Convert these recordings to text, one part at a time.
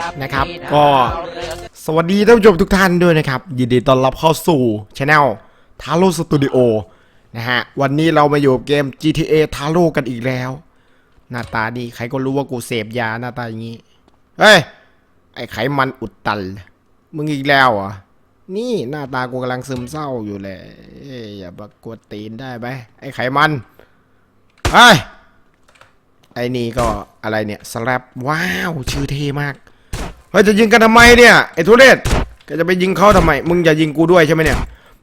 ดนะครับ ก็สวัสดีท่านผู้ชมทุกท่านด้วยนะครับ ยินดีต้อนรับเข้าสู่ช anel ทาโร่สตูดิโอนะฮะ วันนี้เรามาอยู่กับเกม GTA ทาโร่กันอีกแล้ว หน้าตาดีใครก็รู้ว่ากูเสพยาหน้าตาอย่างนี้ เฮ้ย ไอ้ไขมันอุดตัน มึงอีกแล้วเหรอะนี่หน้าตากูกำลังซึมเศร้าอยู่เลยเอ้ยอย่ามากวดตีนได้ไหมไอ้ไขมันเฮ้ยไอ้นี่ก็อะไรเนี่ยสแลปว้าว ชื่อเท่มาก เฮ้ยจะยิงกันทำไมเนี่ยไอ้ทุเรศก็จะไปยิงเขาทำไม มึงอย่ายิงกูด้วยใช่ไหมเนี่ย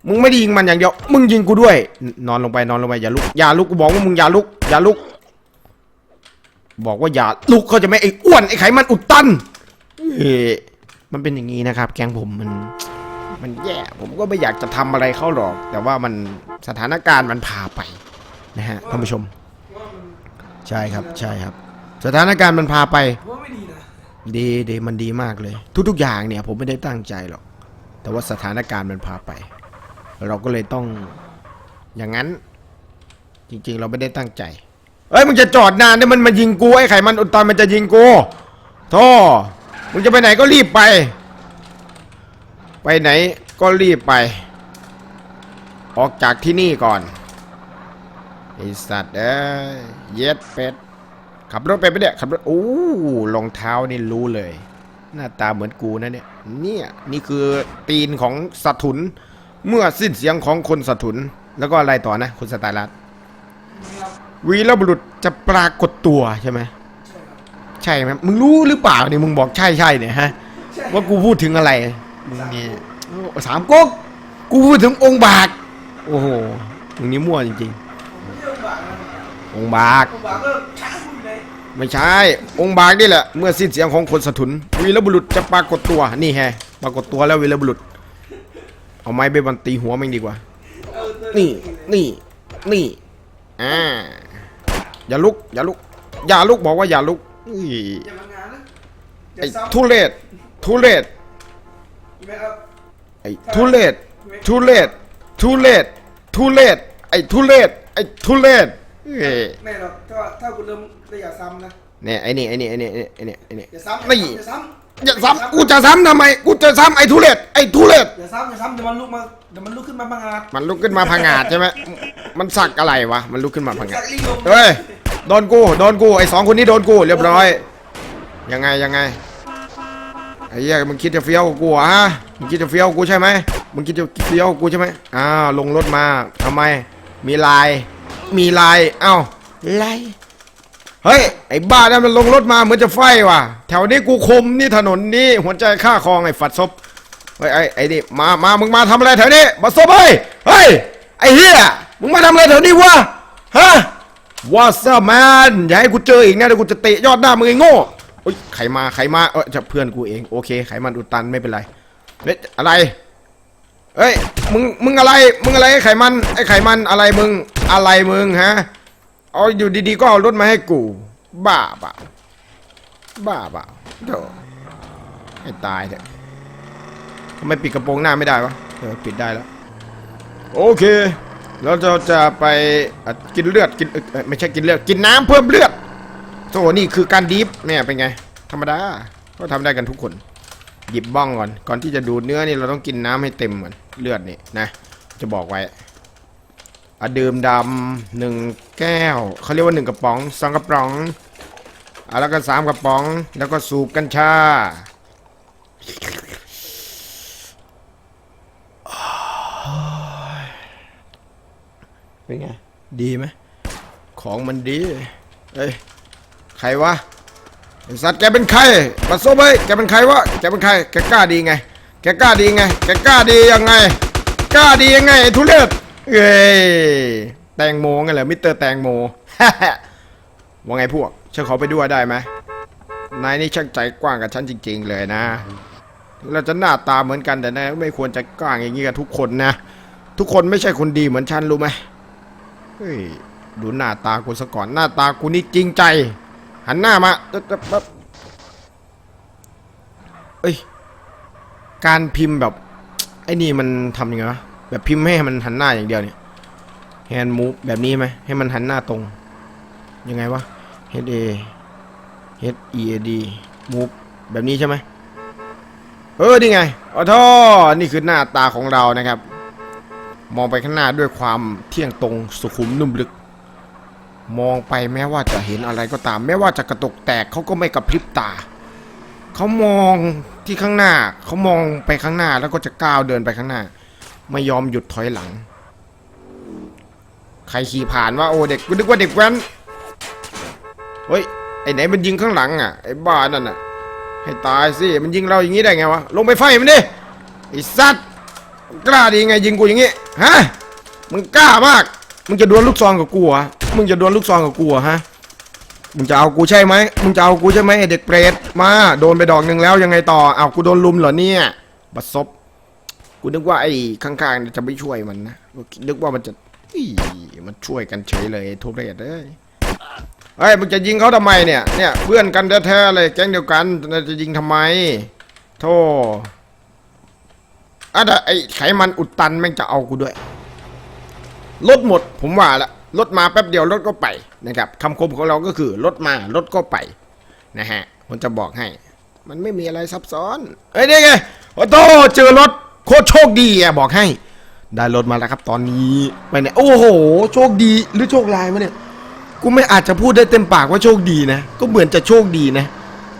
มึงไม่ได้ยิงมันอย่างเดียว มึงยิงกูด้วย นอนลงไปนอนลงไปอย่าลุกอย่าลุกกูบอกว่ามึงอย่าลุกอย่าลุก บอกว่าอย่าลุกเขาจะไม่ไอ้อ้วนไอ้ไขมันอุดตันเอ้มันเป็นอย่างนี้นะครับ แกงผมมันมันแย่ผมก็ไม่อยากจะทำอะไรเขาหรอก แต่ว่ามันสถานการณ์มันพาไปนะฮะท่านผู้ชม ใช่ครับใช่ครับ สถานการณ์มันพาไปว่าไม่ ดีดีมันดีมากเลย ทุก ๆ อย่างเนี่ย ผมไม่ได้ตั้งใจหรอก แต่ว่าสถานการณ์มันพาไป เราก็เลยต้องอย่างนั้น จริง ๆ เราไม่ได้ตั้งใจ เอ้ยมึงจะจอดนานเนี่ยมันมายิงกูไอ้ไข่มันอุดตันมันจะยิงกูโธ่มึงจะไปไหนก็รีบไป ไปไหนก็รีบไป ออกจากที่นี่ก่อนไอสัตว์เอ้ยเย็ดเป็ด ขับรถไปปะเนี่ยขับรถโอ้รองเท้านี่รู้เลย หน้าตาเหมือนกูนะเนี่ยเนี่ยนี่คือตีนของสัตุน เมื่อสิ้นเสียงของคนสัตุน แล้วก็อะไรต่อนะคุณสไตลัสวีรบุรุษจะปรากฏตัวใช่ไหมใช่ไหมมึงรู้หรือเปล่าเนี่ยมึงบอกใช่ใช่เนี่ยฮะ ว่ากูพูดถึงอะไรมึงนี่สามก๊กกูพูดถึงองค์บากโอ้โหมึงนี่มั่วจริงไม่ใช่องค์บากนะๆองค์บากองค์บากก็ช้าง ไม่ใช่ องค์บากนี่แหละ เมื่อสิ้นเสียงของคนสะทุนวีรบุรุษจะปรากฏตัว นี่แฮปรากฏตัวแล้ววีรบุรุษ เอาไม้เบบอลตีหัวม่งดีกว่า นี่ นี่ นี่ อ่า อย่าลุก อย่าลุก อย่าลุกบอกว่าอย่าลุกอุ้ยไอ้ทุเรศ ทุเรศไหมครับไอ้ทุเรศ ทุเรศ ทุเรศ ทุเรศ ไอ้ทุเรศ ไอ้ทุเรศ เอ้ยไม่หรอกถ้าถ้าคุณเริ่มได้อย่าซ้ำนะเนี่ยไอ้นี่ไอ้นี่ไอ้นี่ไอ้นี่ไอ้นี่อย่าซ้ำนี่อย่าซ้ำอย่าซ้ำกูจะซ้ำทำไมกูจะซ้ำไอ้ทุเรศไอ้ทุเรศอย่าซ้ำอย่าซ้ำเดี๋ยวมันลุกมาเดี๋ยวมันลุกขึ้นมาบางอาจมันลุกขึ้นมาพังงาดใช่ไหมมันสักอะไรวะมันลุกขึ้นมาพังงาสัดกลิงลงเฮ้ยโดนกูโดนกูไอ้สองคนนี้โดนกูเรียบร้อย ยังไงยังไงไอ้เหี้ยมึงคิดจะเฟี้ยวกับกูเหรอฮะมึงคิดจะเฟี้ยวกับกูใช่ไหมมึงคิดจะเฟี้ยวกับกูใช่ไหมอ้าวลงรถมาทำไมมีลาย มีลาย เอ้าลายเฮ้ย ไอ้บ้านั่นมันลงรถมาเหมือนจะไฟว่ะ แถวนี้กูคมนี่ถนนนี้หัวใจฆ่าคลองไอ้ฝัดซบเฮ้ยไอ้ไอ้นี่มามามึงมาทำอะไรแถวนี้มาซบเฮ้ยเฮ้ยไอ้เฮียมึงมาทำอะไรแถวนี้วะฮะวอสแมนอย่าให้กูเจออีกนะเดี๋ยวกูจะเตะยอดหน้ามึงไอ้โง่โอ้ยใครมาใครมาเออจะเพื่อนกูเองโอเคไขมันอุดตันไม่เป็นไรเฮ้ยอะไรเฮ้ยมึงมึงอะไรมึงอะไรไอ้ไขมันไอ้ไขมันอะไรมึง อะไรมึงฮะ เอาอยู่ดีๆก็เอารถมาให้กู บ้าเปล่าบ้าเปล่าเดี๋ยวให้ตายเถอะทำไมปิดกระโปรงหน้าไม่ได้วะเออปิดได้แล้ว โอเคเราจะจะไปะกินเลือดกินไม่ใช่กินเลือดกินน้ำเพิ่มเลือดโอ้นี่คือการดิฟเนี่ยเป็นไง ธรรมดาก็ทำได้กันทุกคน หยิบบ้องก่อน ก่อนที่จะดูเนื้อนี่เราต้องกินน้ำให้เต็มก่อนเลือดนี่นะ จะบอกไว้ อะดื่มดำหนึ่งแก้วเขาเรียกว่าหนึ่งกระป๋องสองกระป๋องอะแล้วก็สามกระป๋อง แล้วก็สูบกัญชาเป็นไง ดีไหมของมันดี เอ้ย ใครวะไอ้สัตว์แกเป็นใครปัสโซเบยแกเป็นใครวะ แกเป็นใคร แกกล้าดีไง แกกล้าดีไง แกกล้าดียังไง กล้าดียังไงไอ้ทุเรศ เอ้ยแตงโมไงเหรอมิสเตอร์แตงโมว่าไงพวกฉันขอไปด้วยได้ไหมนายนี่ช่างใจกว้างกับฉันจริง ๆ เลยนะ เราจะหน้าตาเหมือนกันแต่นายไม่ควรจะกว้างอย่างนี้กับทุกคนนะ ทุกคนไม่ใช่คนดีเหมือนฉันรู้ไหมเฮ้ยดูหน้าตากูซะก่อนหน้าตากูนี่จริงใจ หันหน้ามาเอ๊ะเอ๊ะเอ๊ะเอ้ยการพิมพ์แบบไอ้นี่มันทำยังไงวะ แบบพิมพ์ให้มันหันหน้าอย่างเดียวเนี่ยแฮนด์มูฟแบบนี้ไหมให้มันหันหน้าตรง ยังไงวะ H A H E A D move แบบนี้ใช่ไหมเออนี่ไงอ๋อท่อนี่คือหน้าตาของเรานะครับ มองไปข้างหน้าด้วยความเที่ยงตรงสุขุมนุ่มลึก มองไปแม้ว่าจะเห็นอะไรก็ตาม แม้ว่าจะกระตกแตกเขาก็ไม่กระพริบตาเขามองที่ข้างหน้าเขามองไปข้างหน้าแล้วก็จะก้าวเดินไปข้างหน้า ไม่ยอมหยุดถอยหลัง ใครขี่ผ่านว่าโอ้เด็กกูนึกว่าเด็กแว้นเฮ้ยไอ้ไหนมันยิงข้างหลังอะไอ้บ้านั่นอะให้ตายสิมันยิงเราอย่างนี้ได้ไงวะลงไปไฟมันดิไอ้สัตว์กล้าดีไงยิงกูอย่างงี้ฮะมึงกล้ามาก มึงจะดวลลูกซองกับกูเหรอมึงจะดวลลูกซองกับกูเหรอฮะมึงจะเอากูใช่ไหมมึงจะเอากูใช่ไหมไอ้เด็กเปรตมาโดนไปดอกหนึ่งแล้วยังไงต่อเอากูโดนลุมเหรอเนี่ยบัดซบ กูนึกว่าไอ้ข้างๆจะไม่ช่วยมันนะนึกว่ามันจะอีมันช่วยกันเฉยเลยทุเรศเอ้ยเฮ้ยมึงจะยิงเขาทำไมเนี่ยเนี่ยเพื่อนกันแท้ๆเลยแก๊งเดียวกันจะยิงทำไมโธ่อะแต่ไอ้ไขมันอุดตันแม่งจะเอากูด้วยรถหมดผมว่าละรถมาแป๊บเดียวรถก็ไปนะครับคำคมของเราก็คือรถมารถก็ไปนะฮะผมจะบอกให้ มันไม่มีอะไรซับซ้อนเอ้ยนี่ไงโอ้โตเจอรถ โคตรโชคดีอะบอกให้ ได้รถมาแล้วครับตอนนี้ไปเนี่ยโอ้โห โชคดีหรือโชคร้ายวะเนี่ยกูไม่อาจจะพูดได้เต็มปากว่าโชคดีนะ ก็เหมือนจะโชคดีนะ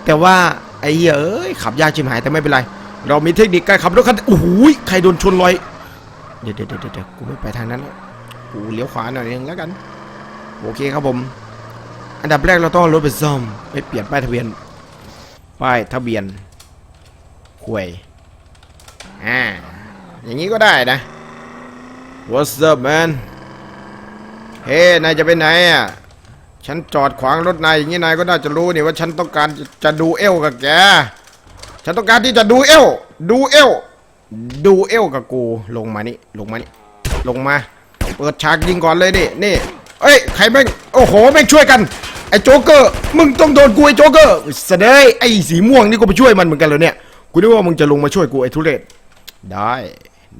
แต่ว่าไอ้เหี้ยเอ้ยขับยากชิมหายแต่ไม่เป็นไร เรามีเทคนิคการขับรถคันโอ้โหใครโดนชนลอยเดี๋ยวเดี๋ยวเดี๋ยวเดดกูไม่ไปทางนั้นแล้วกูเลี้ยวขวาหน่อยนึงแล้วกันโอเคครับผม อันดับแรกเราต้องรถไปซ่อมไปเปลี่ยนป้ายทะเบียน ป้ายทะเบียนห่วย อ่า อย่างนี้ก็ได้นะ What's up man เฮ้นายจะไปไหนอะ ฉันจอดขวางรถนายอย่างนี้นายก็น่าจะรู้นี่ว่าฉันต้องการจะจะดูเอวกับแก ฉันต้องการที่จะดูเอวดูเอวดูเอวกับกู ลงมานี่ ลงมานี่ ลงมา เปิดฉากยิงก่อนเลยนี่นี่ เอ้ย ใครแม่ง โอ้โห แม่งช่วยกัน ไอ้โจ๊กเกอร์ มึงต้องโดนกูไอ้โจ๊กเกอร์เสดยไอ้สีม่วงนี่ก็ไปช่วยมันเหมือนกันเลยเนี่ย กูนึกว่ามึงจะลงมาช่วยกูไอ้ทุเรศ ได้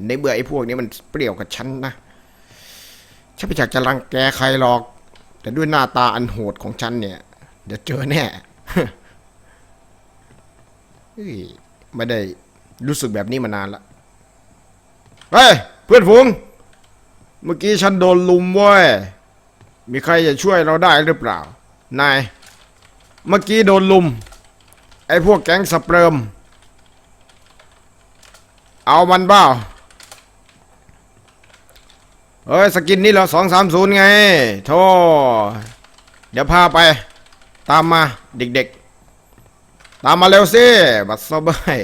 ในเบื่อไอ้พวกนี้มันเปรี้ยวกับฉันนะ ฉันไม่อยากจะรังแกใครหรอก แต่ด้วยหน้าตาอันโหดของฉันเนี่ย เดี๋ยวเจอแน่ไม่ได้รู้สึกแบบนี้มานานละ เฮ้ย เพื่อนฝูง เมื่อกี้ฉันโดนลุมเว้ย มีใครจะช่วยเราได้หรือเปล่า นาย เมื่อกี้โดนลุม ไอ้พวกแก๊งสเปิร์ม เอามันเปล่าเฮ้ยสกินนี่เหราสองสามศูนย์ไงโธ่เดี๋ยวพาไป ตามมาเด็กๆ ตามมาเร็วสิ บัตรซบเบย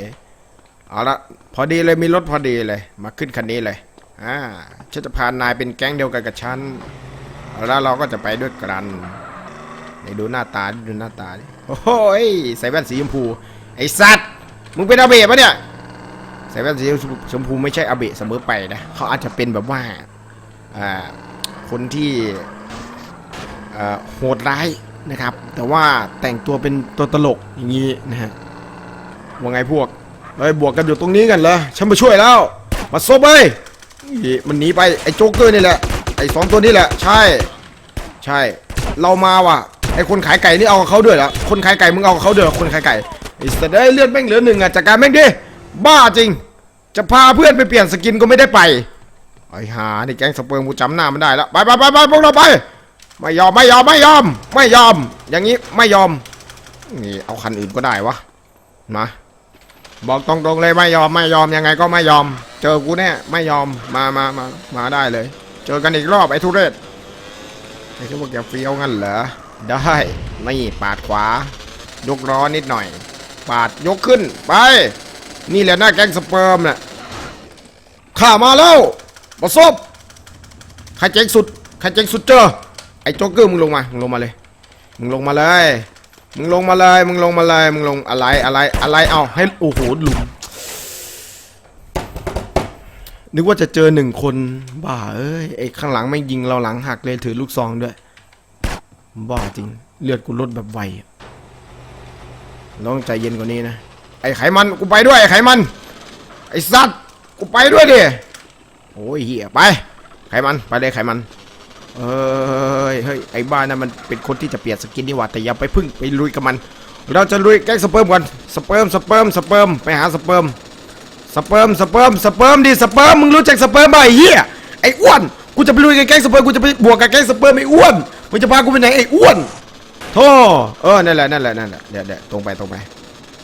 เอาละพอดีเลยมีรถพอดีเลย มาขึ้นคันนี้เลยอ่าฉันจะพานายเป็นแก๊งเดียวกันกับฉันแล้วเราก็จะไปด้วยกันไหนดูหน้าตาดูหน้าตาดิโอ้โหยใส่แว่นสีชมพู ไอ้สัตว์ มึงเป็นอาเบะปะเนี่ย ใส่แว่นสีชมพูไม่ใช่อาเบะเสมอไปนะเขาอาจจะเป็นแบบว่าคนที่โหดร้ายนะครับ แต่ว่าแต่งตัวเป็นตัวตลกอย่างนี้นะฮะว่าไงพวกเฮ้ยบวกกันอยู่ตรงนี้กันเหรอฉันมาช่วยแล้ว มาซบเอ้ยมันหนีไปไอ้โจ๊กเกอร์นี่แหละไอ้สองตัวนี้แหละ ใช่ ใช่ เรามาว่ะไอ้คนขายไก่นี่เอาเขาด้วยเหรอคนขายไก่มึงเอาเขาด้วยเหรอคนขายไก่ไอ้สัตเอ้เลือดแม่งเหลือหนึ่งอะจัดการแม่งดิ บ้าจริง จะพาเพื่อนไปเปลี่ยนสกินก็ไม่ได้ไป ไอ้หานี่แก๊งสเปิร์มกูจำหน้ามันได้แล้ว ไปไปไปไปพวกเราไป ไม่ยอมไม่ยอมไม่ยอม ไม่ยอม อย่างนี้ไม่ยอม นี่เอาคันอื่นก็ได้วะ มาบอกตรงๆเลยไม่ยอมไม่ยอมยังไงก็ไม่ยอม เจอกูแน่ไม่ยอมมามามามาได้เลย เจอกันอีกรอบไอ้ทุเรศไอ้ที่ว่าแกเฟี้ยวงั้นเหรอได้นี่ปาดขวายกล้อนิดหน่อย ปาดยกขึ้นไป นี่แหละหน้าแก๊งสเปิร์มน่ะข้ามาแล้วประสบใครเจ๊งสุดใครเจ๊งสุดเจอไอ้โจ๊กเกอร์มึงลงมามึงลงมาเลย มึงลงมาเลย มึงลงมาเลย มึงลงมาเลย มึงลงอะไรอะไรอะไรเอาให้โอ้โหหลุมนึกว่าจะเจอหนึ่งคนบ้าเอ้ยไอ้ข้างหลังไม่ยิงเราหลังหักเลยถือลูกซองด้วยบ้าจริง เลือดกูลดแบบไวราต้องใจเย็นกว่านี้นะ ไอ้ไขมันกูไปด้วยไอ้ไขมัน ไอ้สัตว์กูไปด้วยดิโอ้ยเหี้ยไป ไขมันไปเลยไขมันเอ้ยเฮ้ยไอ้บ้านั่นมันเป็นคนที่จะเปลี่ยนสกินนี่หว่าแต่อย่าไปพึ่งไปลุยกับมัน เราจะลุยแก๊งสเปิร์มก่อนสเปิร์มสเปิร์มสเปิร์มไปหาสเปิร์มสเปิร์มสเปิร์มสเปิร์มดิสเปิร์มมึงรู้จักสเปิร์มไอ้เหี้ยไอ้อ้วนกูจะไปลุยกับแก๊งสเปิร์มกูจะไปบวกกับแก๊งสเปิร์มไอ้อ้วนมึงจะพากูไปไหนไอ้อ้วนโธ่เออนั่นแหละนั่นแหละนั่นแหละเดี๋ยวเดี๋ยวตรงไปตรงไป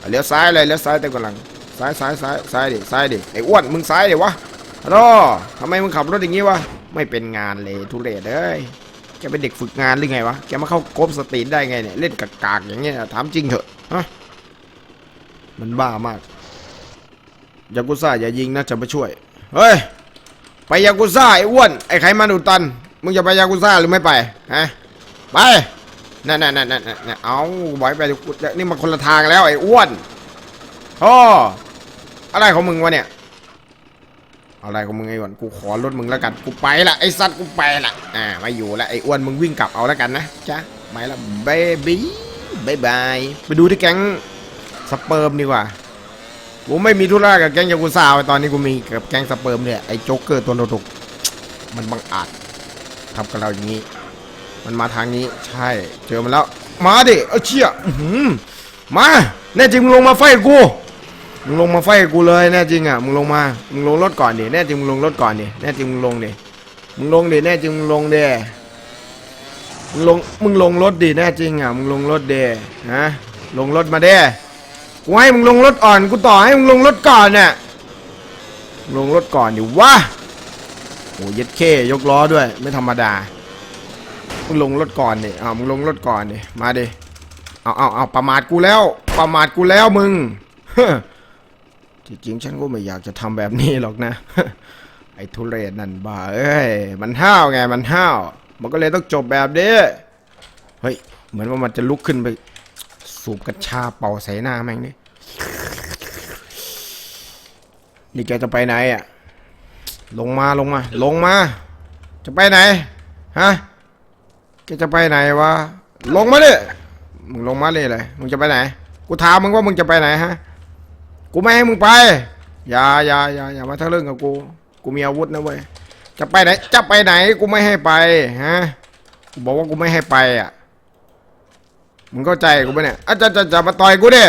เลี้ยวซ้ายเลยเลี้ยวซ้ายเต็มกำลังซ้ายซ้ายซ้ายซ้ายดิซ้ายดิไอ้อ้วนมึงซ้ายดิวะฮัลโหลทำไมมึงขับรถอย่างงี้วะไม่เป็นงานเลยทุเรศเอ้ยแกเป็นเด็กฝึกงานหรือไงวะแกมาเข้ากรมสตรีทได้ไงเนี่ยเล่นกากๆอย่างเงี้ยถามจริงเถอะฮะมันบ้ามากยากุซ่าอย่ายิงนะจะมาช่วยเฮ้ยไปยากุซ่าไอ้อ้วนไอ้ไขมันอุดตัน มึงจะไปยากุซ่าหรือไม่ไปฮะไป นั่นนั่นนั่นนั่นเอาบอยไปกูนี่มันคนละทางแล้วไอ้อ้วนโอ้อะไรของมึงวะเนี่ย อะไรของมึงไอ้อ้วนกูขอรถมึงแล้วกัน กูไปละไอ้สัตว์กูไปละอ่าไม่อยู่ละไอ้อ้วนมึงวิ่งกลับเอาแล้วกันนะจ้ะไปละเบบี้บายบายไปดูที่แก๊งสเปิร์มดีกว่ากูไม่มีธุระกับแก๊งยากุซ่าไว้ตอนนี้กูมีกับแก๊งสเปิร์มเนี่ยไอ้โจ๊กเกอร์ตัวโนตกมันบังอาจทำกับเราอย่างนี้ มันมาทางนี้ใช่ เจอมันแล้ว มาดิเอาเชี่ยอื้อหือมาแน่จริงมึงลงมาไฟกูมึงลงมาไฟกูเลยแน่จริงอะมึงลงมามึงลงรถก่อนดิแน่จริงมึงลงรถก่อนดิแน่จริงมึงลงดิมึงลงดิแน่จริงมึงลงดิมึงลงมึงลงรถดิแน่จริงอะมึงลงรถเดฮะลงรถมาเด้กูให้มึงลงรถอ่อนกูต่อให้มึงลงรถก่อนน่ะลงรถก่อนดิวะโอ้ยัดเข้ยกล้อด้วย ไม่ธรรมดา มึงลงรถก่อนดิอ้าวมึงลงรถก่อนดิมาดิเอาเอาเอาประมาทกูแล้ว ประมาทกูแล้วมึงที่จริงฉันก็ไม่อยากจะทำแบบนี้หรอกนะ ไอ้ทุเรศนั่นบ้าเอ้ยมันห้าวไงมันห้าว มันก็เลยต้องจบแบบนี้เฮ้ยเหมือนว่ามันจะลุกขึ้นไป สูบกัญชาเป่าใส่หน้าแม่งนี่นี่แกจะไปไหนอะ ลงมาลงมา ลงมา จะไปไหน ฮะ แกจะไปไหนวะ ลงมาดิมึงลงมาเลยเลยมึงจะไปไหน กูถามมึงว่ามึงจะไปไหนฮะ กูไม่ให้มึงไป อย่าอย่าอย่าอย่ามาทะลึ่งกับกู กูมีอาวุธนะเว้ย จะไปไหน จะไปไหน กูไม่ให้ไปฮะ กูบอกว่ากูไม่ให้ไปอะ มึงเข้าใจกูปะเนี่ยอาจะจะจะมาต่อยกูดิ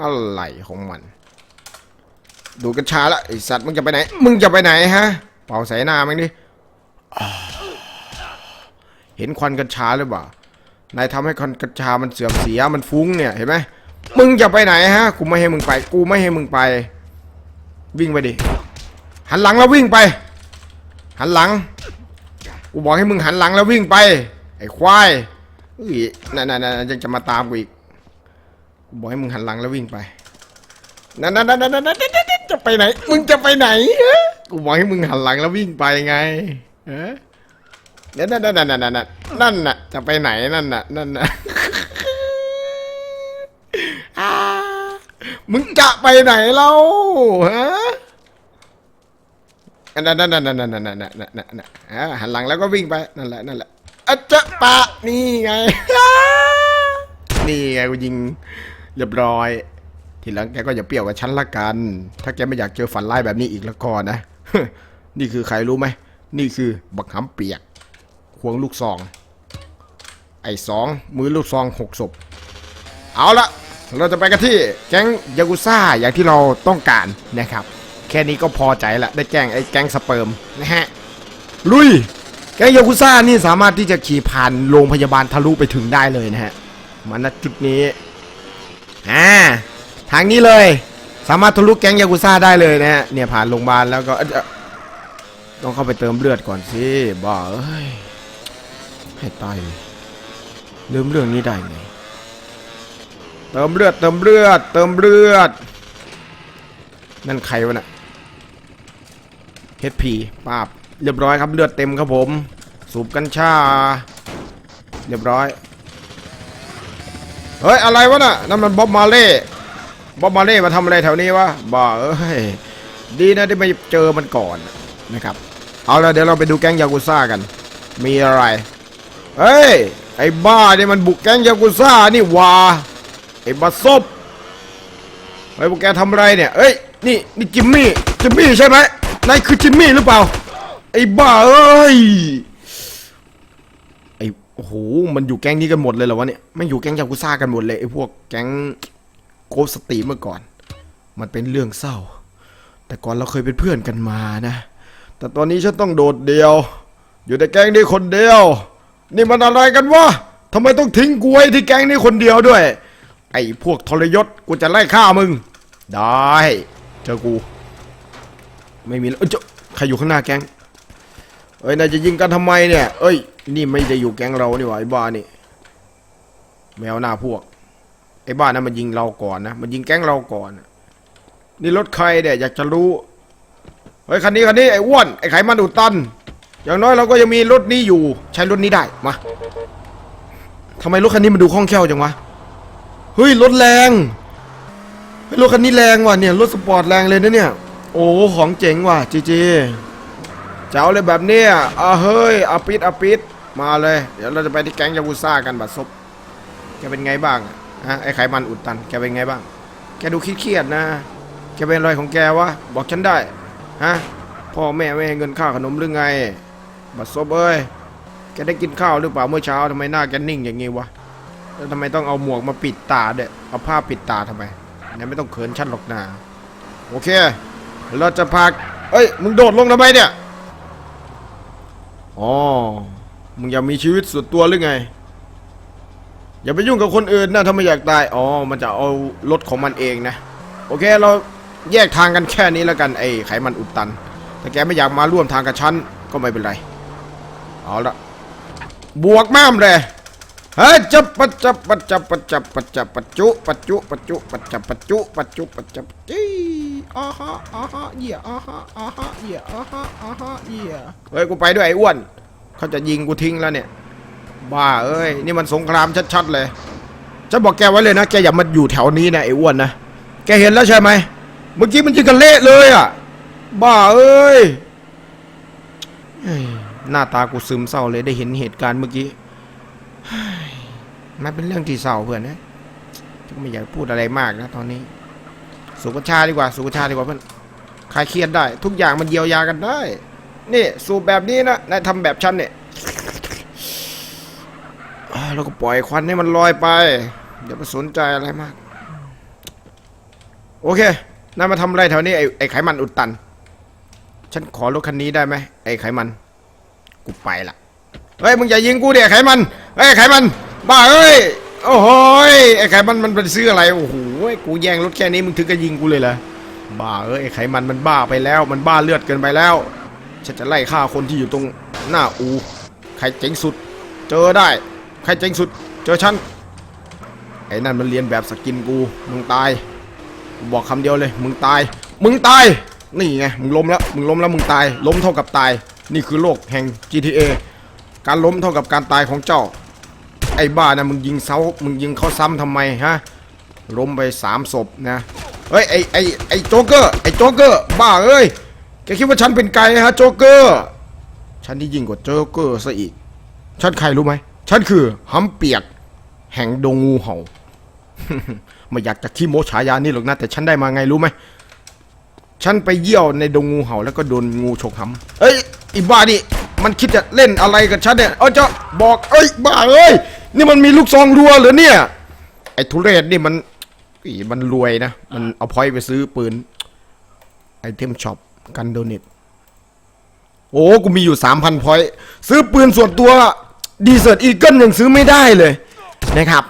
อะไรของมัน ดูกัญชาละไอสัตว์มึงจะไปไหน มึงจะไปไหนฮะ เป่าใส่หน้ามึงดิ เห็นควันกัญชาหรือเปล่านายทำให้ควันกัญชามันเสื่อมเสียมันฟุ้งเนี่ยเห็นไหมมึงจะไปไหนฮะกูไม่ให้มึงไป กูไม่ให้มึงไป วิ่งไปดิหันหลังแล้ววิ่งไป หันหลังกูบอกให้มึงหันหลังแล้ววิ่งไป ไอ้ควายอุ้ยนั่นนั่นนั่นยังจะมาตามกูอีกกูบอกให้มึงหันหลังแล้ววิ่งไปนั่นนั่นนั่นนั่นจะไปไหน มึงจะไปไหนกูบอกให้มึงหันหลังแล้ววิ่งไปไงเออ นั่นนั่นนั่นนั่นนั่นนั่นน่ะจะไปไหนนั่นน่ะนั่นน่ะมึงจะไปไหนเล่าฮะนั่นนั่นนั่นนั่นนั่นนั่นนั่นนั่นนั่หันหลังแล้วก็วิ่งไปนั่นแหละนั่นแหละอะจะปะนี่ไงนี่ไงกูยิงเรียบร้อย ทีหลังแกก็อย่าเปรี้ยวกับฉันละกัน ถ้าแกไม่อยากเจอฝันร้ายแบบนี้อีกแล้วก็นะนี่คือใครรู้ไหมนี่คือบักหำเปียก ควงลูกซอง ไอ้สองมือลูกซองหกศพ เอาละเราจะไปกันที่แก๊งยากุซ่าอย่างที่เราต้องการนะครับ แค่นี้ก็พอใจละได้แก้งไอ้แก๊งสเปิร์มนะฮะ ลุย แก๊งยากุซ่านี่สามารถที่จะขี่ผ่านโรงพยาบาลทะลุไปถึงได้เลยนะฮะ มาณจุดนี้ อ่า ทางนี้เลย สามารถทะลุแก๊งยากุซ่าได้เลยนะฮะ เนี่ยผ่านโรงพยาบาลแล้วก็ต้องเข้าไปเติมเลือดก่อนสิบ้าเอ้ย ให้ตายเลยลืมเรื่องนี้ได้ไงเติมเลือดเติมเลือดเติมเลือด นั่นใครวะน่ะเฮดพีปาบเรียบร้อยครับเลือดเต็มครับผม สูบกัญชา เรียบร้อยเฮ้ยอะไรวะน่ะนั่นมันบ๊อบมาเล่บ๊อบมาเล่มาทำอะไรแถวนี้วะบ้าเอ้ยดีนะที่ไม่เจอมันก่อนนะครับ เอาละเดี๋ยวเราไปดูแก๊งยากุซ่ากัน มีอะไร เฮ้ย ไอ้บ้าเนี่ยมันบุกแก๊งยากุซ่านี่ว่าไอ้บัสซบไอ้พวกแกทำไรเนี่ยเอ้ย นี่นี่จิมมี่ จิมมี่ใช่ไหมนายคือจิมมี่หรือเปล่า ไอ้บ้าเอ้ย ไอ้โอ้โห มันอยู่แก๊งนี้กันหมดเลยเหรอวะเนี่ยไม่อยู่แก๊งยากุซ่ากันหมดเลยไอ้พวกแก๊งโกสตีเมื่อก่อน มันเป็นเรื่องเศร้า แต่ก่อนเราเคยเป็นเพื่อนกันมานะ แต่ตอนนี้ฉันต้องโดดเดียว อยู่ในแก๊งนี้คนเดียว นี่มันอะไรกันวะทำไมต้องทิ้งกูไว้ที่แก๊งนี้คนเดียวด้วย ไอ้พวกทรยศกูจะไล่ฆ่ามึง ได้ เจอกู ไม่มีแล้วเจ้าใครอยู่ข้างหน้าแก๊งเอ้ยนายจะยิงกันทำไมเนี่ย เอ้ย นี่ไม่ได้อยู่แก๊งเรานี่หว่าไอ้บ้านี่แมวหน้าพวก ไอ้บ้านั้นมันยิงเราก่อนนะ มันยิงแก๊งเราก่อน นี่รถใครเนี่ยอยากจะรู้ เฮ้ยคันนี้คันนี้ไอ้อ้วนไอ้ไขมันอุดตัน อย่างน้อยเราก็ยังมีรถนี้อยู่ ใช้รถนี้ได้มาทำไมรถคันนี้มันดูคล่องแคล่วจังวะเฮ้ยรถแรงเฮ้ยรถคันนี้แรงว่ะเนี่ยรถสปอร์ตแรงเลยนะเนี่ยโอ้ของเจ๋งว่ะจีจีเจ้าเลยแบบเนี้ยอะเฮ้ยอาปิดอาปิดมาเลย เดี๋ยวเราจะไปที่แก๊งยากุซ่ากันบัดซบแกเป็นไงบ้างฮะไอ้ไขมันอุดตันแกเป็นไงบ้าง แกดูเครียดนะแกเป็นอะไรของแกวะบอกฉันได้ฮะพ่อแม่ไม่ให้เงินค่าขนมหรือไง บัดซบเอ้ยแกได้กินข้าวหรือเปล่าเมื่อเช้าทำไมหน้าแกนิ่งอย่างงี้วะแล้วทำไมต้องเอาหมวกมาปิดตาเด้เอาผ้าปิดตาทำไมเนี่ยไม่ต้องเขินฉันหรอกนาโอเค เราจะพาเอ้ย มึงโดดลงทำไมเนี่ยอ๋อมึงอยากมีชีวิตส่วนตัวหรือไง อย่าไปยุ่งกับคนอื่นนะถ้าไม่อยากตาย อ๋อ มันจะเอารถของมันเองนะ โอเค เราแยกทางกันแค่นี้แล้วกันไอ้ไขมันอุดตัน ถ้าแกไม่อยากมาร่วมทางกับฉันก็ไม่เป็นไร เอาละบวกแม่มเลยเฮ้ยจับปัจจับปัจจับปัจจับปัจจับปัจจุปัจจุปัจจุปัจจับปัจจุปัจจุปัจจับจีอ่าฮะอ่าฮะเหี้ยอ่าฮะอ่าฮะเหี้ยอ่าฮะอ่าฮะเหี้ยเฮ้ยกูไปด้วยไอ้อ้วนเขาจะยิงกูทิ้งแล้วเนี่ย บ้าเอ้ยนี่มันสงครามชัดๆเลยฉันบอกแกไว้เลยนะแกอย่ามาอยู่แถวนี้นะไอ้อ้วนนะแกเห็นแล้วใช่ไหมเมื่อกี้มันยิงกันเละเลยอะบ้าเอ้ย หน้าตากูซึมเศร้าเลยได้เห็นเหตุการณ์เมื่อกี้มันเป็นเรื่องที่เศร้าเพื่อนนะไม่อยากพูดอะไรมากนะตอนนี้สูบชาดีกว่าสูบชาดีกว่าเพื่อนคลายเครียดได้ ทุกอย่างมันเยียวยากันได้ นี่สูบแบบนี้นะนายทำแบบฉันเนี่ยแล้วก็ปล่อยควันให้มันลอยไปอย่าไปสนใจอะไรมาก โอเคนายมาทำอะไรแถวนี้ไอ้ไอ้ไขมันอุดตัน ฉันขอรถคันนี้ได้ไหมไอ้ไขมัน กูไปละเฮ้ยมึงอย่ายิงกูเดี๋ยไขมันเฮ้ยไขมันบ้าเอ้ยโอ้โหไอ้ไขมันมันไปซื้ออะไรโอ้โหกูแย่งรถแค่นี้มึงถึงกับยิงกูเลยเหรอบ้าเอ้ยไอ้ไขมันมันบ้าไปแล้วมันบ้าเลือดเกินไปแล้วฉันจะไล่ฆ่าคนที่อยู่ตรงหน้าอูใครเจ๋งสุด เจอได้ใครเจ๋งสุด เจอฉันไอ้นั่นมันเรียนแบบสกินกูมึงตายกูบอกคำเดียวเลย มึงตาย มึงตาย นี่ไง มึงล้มแล้ว มึงล้มแล้ว มึงตาย ล้มเท่ากับตาย นี่คือโลกแห่ง GTA การล้มเท่ากับการตายของเจ้า ไอ้บ้านะมึงยิงเสามึงยิงเขาซ้ำทำไมฮะ ล้มไปสามศพนะ เฮ้ยไอ้ไอ้ไอ้โจ๊กเกอร์ไอ้โจ๊กเกอร์บ้าเอ้ย แกคิดว่าฉันเป็นไก่ฮะโจ๊กเกอร์ ฉันที่ยิ่งกว่าโจ๊กเกอร์ซะอีก ฉันใครรู้ไหม ฉันคือฮัมเปียกแห่งดงงูเห่า ไม่อยากจะขี้โมฉายานี่หรอกนะแต่ฉันได้มาไงรู้ไหม ฉันไปเยี่ยวในดงงูเห่าแล้วก็โดนงูฉกหำเอ้ยอีบ้านี่มันคิดจะเล่นอะไรกับฉันเนี่ย เออจะบอกเอ้ยบ้าเอ้ยนี่มันมีลูกซองรัวเหรอเนี่ย ไอ้ทุเรศนี่มันอีมันรวยนะ มันเอาพอยไปซื้อปืนไอเทมช็อปกันโดเนตโอ้กูมีอยู่สามพันพอยซื้อปืนส่วนตัวดีเซอร์อีเกิลยังซื้อไม่ได้เลยนะครับ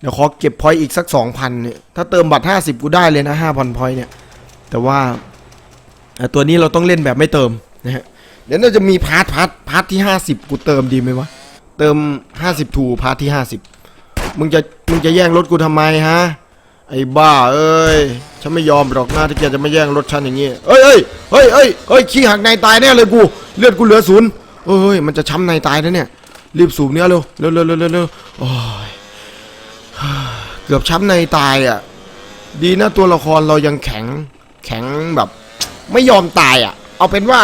เดี๋ยวขอเก็บพอยอีกสักสองพันเนี่ยถ้าเติมบัตรห้าสิบกูได้เลยนะห้าพันพอยเนี่ย แต่ว่าตัวนี้เราต้องเล่นแบบไม่เติมนะฮะเดี๋ยวเราจะมีพาร์ทพาร์ทพาร์ทที่ 50 กูเติมดีไหมวะ เติม 50 ทูพาร์ทที่ 50 มึงจะมึงจะแย่งรถกูทำไมฮะ ไอ้บ้าเอ้ย ฉันไม่ยอมหรอกนะที่แกจะมาแย่งรถฉันอย่างงี้เอ้ยเอ้ยเฮ้ยเอ้ยเฮ้ยขี้หักในตายแน่เลยกู เลือดกูเหลือศูนย์เอ้ยมันจะช้ำในตายนะเนี่ย รีบสูบเนื้อเร็วเร็วเร็วเร็วเร็วเร็วโอ้ยเกือบช้ำในตายอะ ดีนะตัวละครเรายังแข็ง แข็งแบบไม่ยอมตายอะ เอาเป็นว่า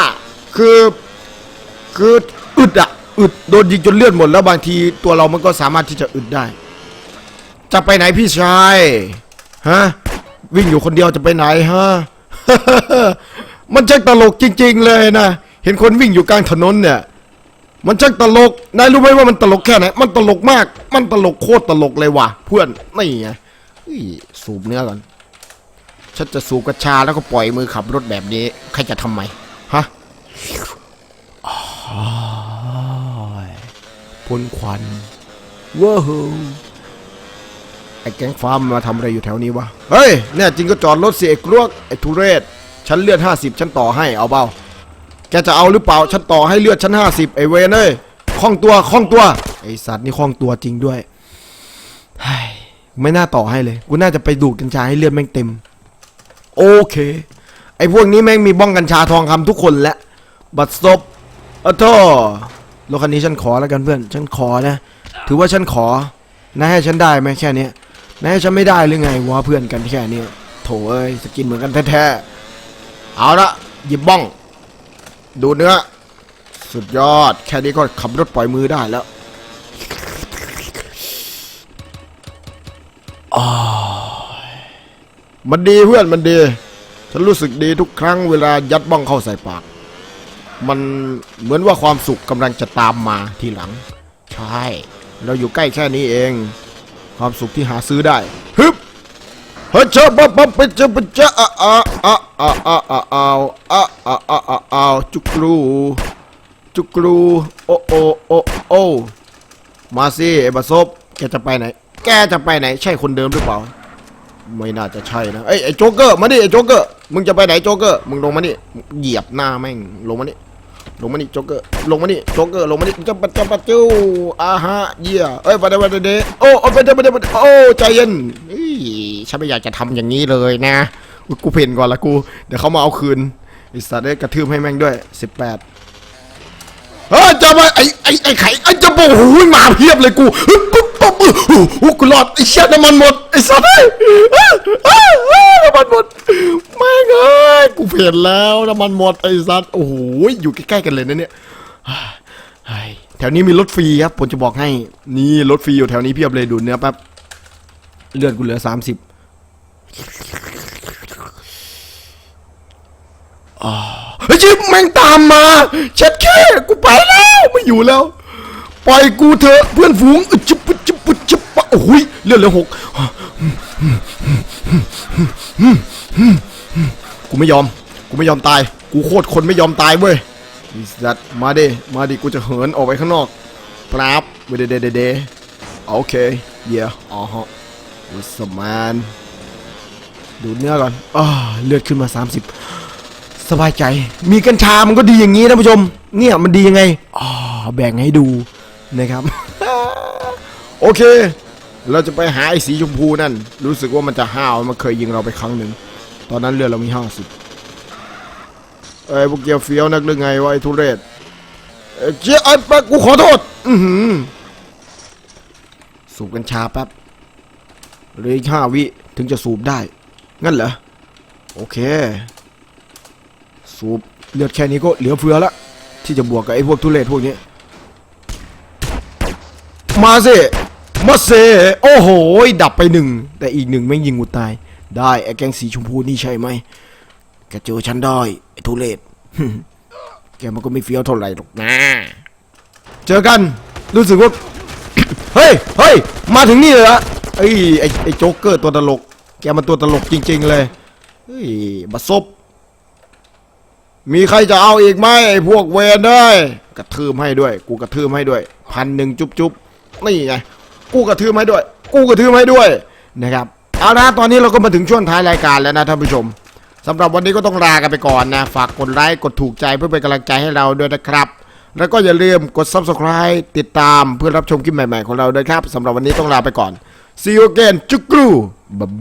คือคืออึดอะอึดโดนยิงจนเลือดหมดแล้วบางทีตัวเรามันก็สามารถที่จะอึดได้ จะไปไหนพี่ชายฮะวิ่งอยู่คนเดียวจะไปไหนฮะมันช่างตลกจริง ๆ เลยนะเห็นคนวิ่งอยู่กลางถนนเนี่ย มันช่างตลกนายรู้ไหมว่ามันตลกแค่ไหนมันตลกมาก มันตลกโคตรตลกเลยว่ะ เพื่อนนี่ไงเฮ้ยสูบเนื้อก่อน ฉันจะสูบกัญชาแล้วก็ปล่อยมือขับรถแบบนี้ ใครจะทำไมฮะอ้ายพ่นควันว้าวไอ้แก๊งฟาร์มมาทำอะไรอยู่แถวนี้วะ เฮ้ยเนี่ยจริงก็จอดรถเสียไอ้กลวกไอ้ทุเรศ ฉันเลือดห้าสิบฉันต่อให้เอาเปล่า แกจะเอาหรือเปล่า ฉันต่อให้เลือดฉันห้าสิบไอ้เวนเอ้ยคล่องตัวคล่องตัว ไอ้สัตว์นี่คล่องตัวจริงด้วยเฮ้ยไม่น่าต่อให้เลย กูน่าจะไปดูดกัญชาให้เลือดแม่งเต็ม โอเค ไอ้พวกนี้แม่งมีบ้องกัญชาทองคำทุกคนแล้วบัตรซบอะโทรถคันนี้ฉันขอแล้วกันเพื่อน ฉันขอนะ ถือว่าฉันขอนายให้ฉันได้ไหมแค่นี้นายให้ฉันไม่ได้หรือไงวะเพื่อนกันแค่นี้โถเอ้ยสกินเหมือนกันแท้ๆ เอาละหยิบบ้อง ดูเนื้อ สุดยอด แค่นี้ก็ขับรถปล่อยมือได้แล้วอ้าย มันดีเพื่อนมันดี ฉันรู้สึกดีทุกครั้งเวลายัดบ้องเข้าใส่ปาก มันเหมือนว่าความสุขกำลังจะตามมาทีหลัง ใช่ เราอยู่ใกล้แค่นี้เอง ความสุขที่หาซื้อได้ฮึบเฮ้ยเจ้าปั๊บปั๊บเจ้าไปเจ้าอะอะอะอะอะอะอะอะอะอะอะอะจุกรูจุกรูโอโอโอโอมาสิไอ้บัสซบแกจะไปไหน แกจะไปไหน ใช่คนเดิมหรือเปล่า ไม่น่าจะใช่นะเอ้ยไอ้โจ๊กเกอร์มาดิไอ้โจ๊กเกอร์มึงจะไปไหนโจ๊กเกอร์มึงลงมานี่เหยียบหน้าแม่งลงมานี่ลงมานี่โจ๊กเกอร์ลงมานี่โจ๊กเกอร์ลงมานี่จะปะจะปะจู้อาฮะเยี่ยเอ้ยไปเดไปเดโอ้โอ้ไปเดไปเดไปเดโอ้ใจเย็นอี้ฉันไม่อยากจะทำอย่างนี้เลยนะกูเพ่นก่อนละกูเดี๋ยวเขามาเอาคืนไอ้สัตว์ได้กระทืบให้แม่งด้วยสิบแปดเฮ้ยจะมาไอ้ไอ้ไอ้ไข่ไอ้จะบอกหูยมาเพียบเลยกู ฮึบปุ๊บปุ๊บปุ๊บโอ้โหกูรอดไอ้เชี่ยน้ำมันหมดไอ้สัตว์เอ้ยน้ำมันหมดแม่งเอ้ยกูเผ็ดแล้วน้ำมันหมดไอ้สัตว์โอ้โหอยู่ใกล้ๆกันเลยนะเนี่ยแถวนี้มีรถฟรีครับผมจะบอกให้ นี่รถฟรีอยู่แถวนี้เพียบเลยดูเนื้อแป๊บเลือดกูเหลือสามสิบเฮ้ยชิบแม่งตามมาเช็ดแค่กูไปแล้วไม่อยู่แล้วปล่อยกูเถอะเพื่อนฝูงอึดจิบ ปุ๊จิบปุ๊ดจิบปะโอ้ยเลือดเหลือหกกูไม่ยอม กูไม่ยอมตาย กูโคตรคนไม่ยอมตายเว้ยไอ้สัตมาดิ มาดิ กูจะเหินออกไปข้างนอกปราบเดเดเดเดโอเค เยี่ยอ๋อฮะสมานดูเนื้อก่อนอ้าเลือดขึ้นมา 30 สบายใจ มีกัญชา มันก็ดีอย่างนี้นะผู้ชม เนี่ย มันดียังไง อ๋อ แบ่งให้ดูนะครับ โอเค เราจะไปหาไอ้สีชมพูนั่น รู้สึกว่ามันจะห้าว มันเคยยิงเราไปครั้งหนึ่ง ตอนนั้นเรือเรามีห้าสิบเอ้ยพวกเกียวเฟี้ยวนักหรือไงวะไอ้ทุเรศเจ๊ไอ้แป๊บกูขอโทษ อือหือสูบกัญชาแป๊บเหลยห้าวิถึงจะสูบได้ งั้นเหรอ โอเค สูบเลือดแค่นี้ก็เหลือเฟือละที่จะบวกกับไอ้พวกทุเรศพวกนี้ มาสิ มาเซโอ้โห ดับไปหนึ่ง แต่อีกหนึ่งไม่ยิงกูตาย ได้ไอ้แกงสีชมพูนี่ใช่ไหมแกเจอฉันได้ไอ้ทุเรศแกมันก็ไม่เฟี้ยวเท่าไหร่หรอกนะ เจอกัน รู้สึกว่า เฮ้ยเฮ้ยมาถึงนี่เลยละไอ้ไอ้ไอ้โจ๊กเกอร์ตัวตลก แกมันตัวตลกจริง ๆ เลยเฮ้ยบัซบมีใครจะเอาอีกไหมไอ้พวกเวนเอ้ยกระทืมให้ด้วย กูกระทืมให้ด้วย พันหนึ่งจุ๊บจุ๊บนี่ไง กูกระทืมให้ด้วย กูกระทืมให้ด้วยนะครับเอาละตอนนี้เราก็มาถึงช่วงท้ายรายการแล้วนะท่านผู้ชมสำหรับวันนี้ก็ต้องลากันไปก่อนนะ ฝากกดไลค์กดถูกใจเพื่อเป็นกำลังใจให้เราด้วยนะครับ แล้วก็อย่าลืมกด subscribe ติดตามเพื่อรับชมคลิปใหม่ๆของเราด้วยครับสำหรับวันนี้ต้องลาไปก่อน See you again จุกรูบ๊ายบาย